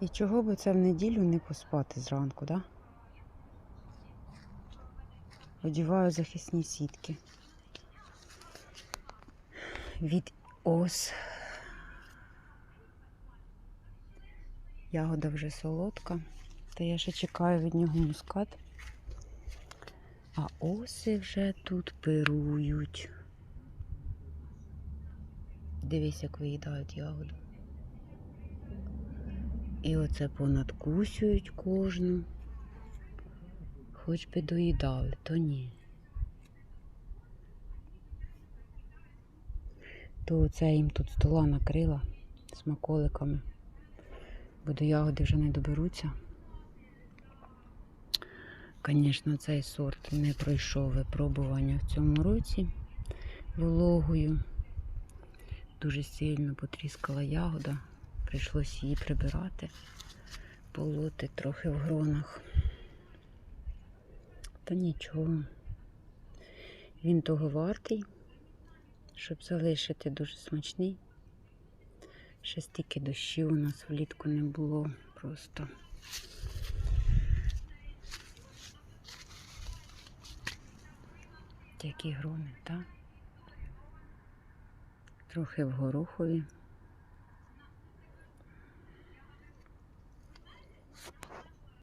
І чого би це в неділю не поспати зранку, да? Одіваю захисні сітки. Від ос. Ягода вже солодка, та я ще чекаю від нього мускат. А оси вже тут пирують. Дивись, як виїдають ягоду. І оце понадкусюють кожну. Хоч би доїдали, то ні. То оце їм тут стола накрила смаколиками, бо до ягоди вже не доберуться. Звісно, цей сорт не пройшов випробування в цьому році вологою. Дуже сильно потріскала ягода. Прийшлося її прибирати, полоти трохи в гронах. Та нічого. Він того вартий, щоб залишити дуже смачний. Ще стільки дощів у нас влітку не було просто. Які грони, так? Трохи в горохові.